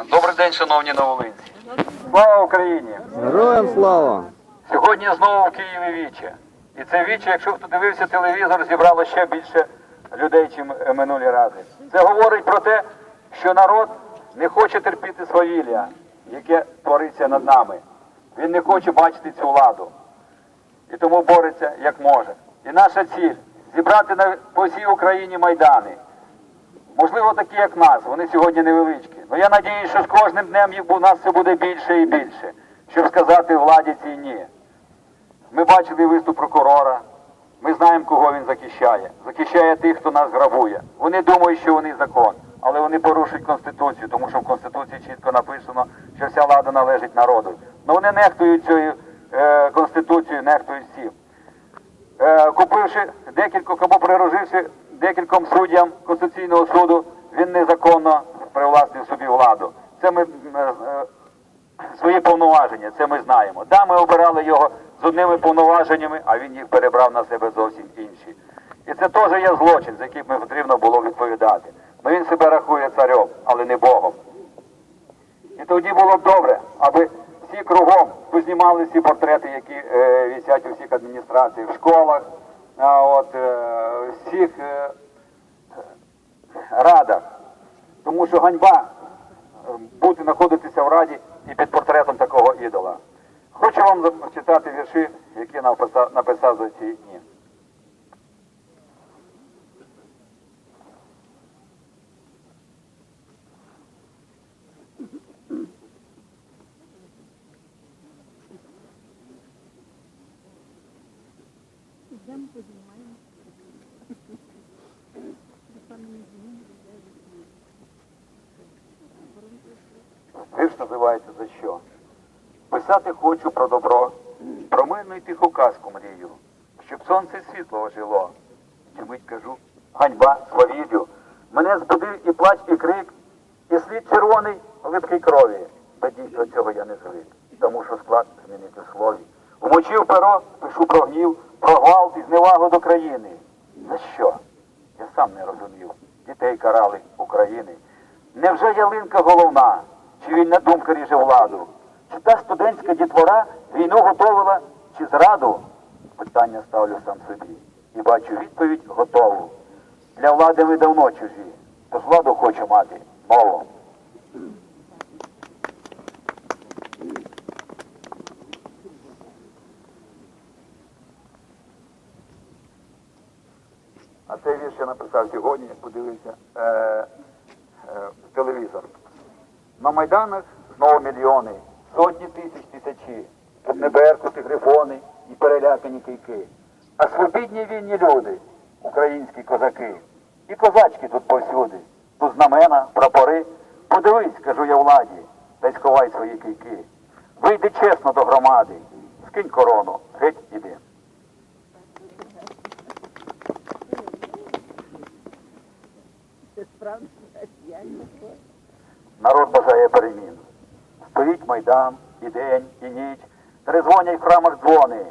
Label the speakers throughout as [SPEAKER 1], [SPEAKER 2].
[SPEAKER 1] Добрий день, шановні новолинці. Слава Україні!
[SPEAKER 2] Героям слава!
[SPEAKER 1] Сьогодні знову в Києві віче. І це віче, якщо хто дивився телевізор, зібрало ще більше людей, ніж минулі рази. Це говорить про те, що народ не хоче терпіти свавілля, яке твориться над нами. Він не хоче бачити цю владу. І тому бореться як може. І наша ціль зібрати на по всій Україні майдани. Можливо, такі, як нас, вони сьогодні невеличкі. Але я надію, що з кожним днем їх у нас все буде більше і більше, щоб сказати владі цій ні. Ми бачили виступ прокурора, ми знаємо, кого він захищає. Захищає тих, хто нас грабує. Вони думають, що вони закон, але вони порушують Конституцію, тому що в Конституції чітко написано, що вся влада належить народу. Ну вони нехтують цією е, Конституцією, нехтують всім. Е, купивши декількох або прироживши декільком суддям Конституційного суду, він незаконно привласнив собі владу. Це ми е, е, свої повноваження, це ми знаємо. Да, ми обирали його з одними повноваженнями, а він їх перебрав на себе зовсім інші. І це теж є злочин, за яким потрібно було відповідати. Ну він себе рахує царем, але не Богом. І тоді було б добре, аби всі кругом познімали всі портрети, які е, висять у всіх адміністраціях, в школах, а от, е, всіх е, радах. Тому що ганьба е, бути знаходитися в раді і під портретом такого ідола. Хочу вам зачитати вірші, які написав, за ці дні.
[SPEAKER 3] Йдемо познімаємо.
[SPEAKER 1] Вірш називається за що? Писати хочу про добро, про мирну і тиху казку мрію, щоб сонце світло ожило. Чи мить кажу, ганьба, свавіллю. Мене збудив і плач, і крик, і слід червоний липкий крові. Та дійсно цього я не звик, тому що склад змінити в слові. Вмочив перо, пишу про гнів, про гвалт і зневагу до країни. За що? Я сам не розумів. Дітей карали України. Невже ялинка головна? Чи вільна думка ріже владу? Чи та студентська дітвора війну готовила, чи зраду? Питання ставлю сам собі. І бачу відповідь готову. Для влади ми давно чужі, тож владу хочу мати нову. А цей вірш я написав сьогодні, подивився е, е, телевізор. На майданах знову мільйони, сотні тисяч тисячі. Тут не беркути, грифони і перелякані кийки. А свобідні вільні люди, українські козаки. І козачки тут повсюди. Тут знамена, прапори. Подивись, кажу я владі, та сховай свої кийки. Вийди чесно до громади, скинь корону, геть іди.
[SPEAKER 3] Це справді радіальне слово.
[SPEAKER 1] Народ бажає перемін. Стоїть майдан, і день, і ніч, трезвонять в храмах дзвони.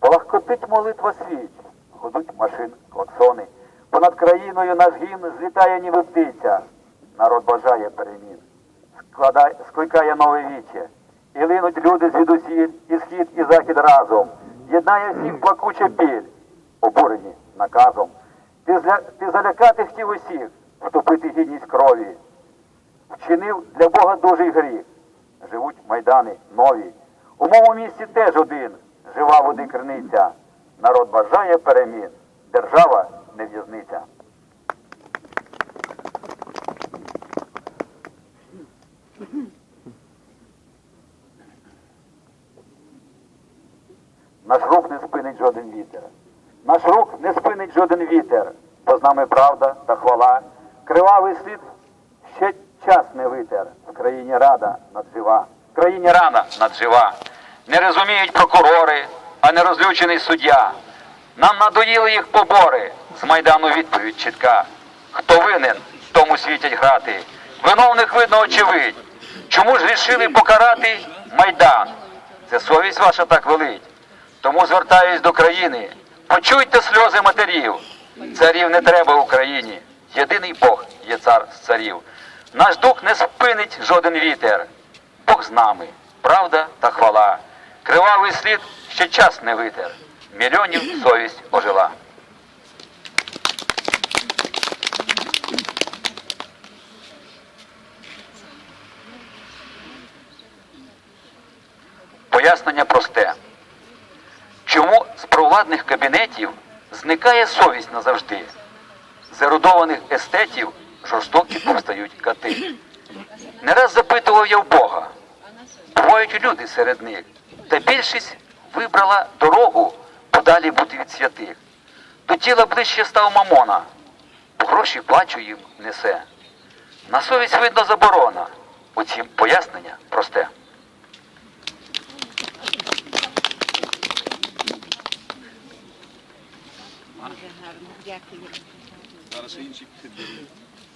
[SPEAKER 1] Полагкотить молитва свіч, ходуть машин, клаксони. Понад країною наш гімн злітає ніби птиця. Народ бажає перемін. Складає, скликає нове віче. І линуть люди звідусіль, і схід, і захід разом. Єднає всіх плакуча біль, обурені наказом. Ти, зля... ти залякати хотів усіх, втопити гідність крові вчинив для Бога дужий гріх. Живуть майдани нові. У моєму місті теж один жива води криниця. Народ бажає перемін, держава не в'язниця. Наш рух не спинить жоден вітер. Наш рух не спинить жоден вітер, бо з нами правда та хвала. Кривавий слід ще час не витер. В країні рада наджива. В країні рана наджива. Не розуміють прокурори, а не розлючений суддя. Нам надоїли їх побори. З майдану відповідь чітка. Хто винен, тому світять грати. Виновних видно очевидь. Чому ж рішили покарати майдан? Це совість ваша так велить. Тому звертаюсь до країни. Почуйте сльози матерів. Царів не треба Україні. Єдиний Бог є цар з царів. Наш дух не спинить жоден вітер. Бог з нами, правда та хвала. Кривавий слід ще час не витер. Мільйонів совість ожила. Пояснення просте. Чому з провладних кабінетів зникає совість назавжди? З ерудованих естетів жорстокі повстають кати. Не раз запитував я в Бога. Бувають люди серед них, та більшість вибрала дорогу подалі бути від святих. До тіла ближче став мамона, бо гроші плачу їм несе. На совість видно заборона. Утім, пояснення просте.
[SPEAKER 3] Дякую.
[SPEAKER 2] Зараз інші підберуть.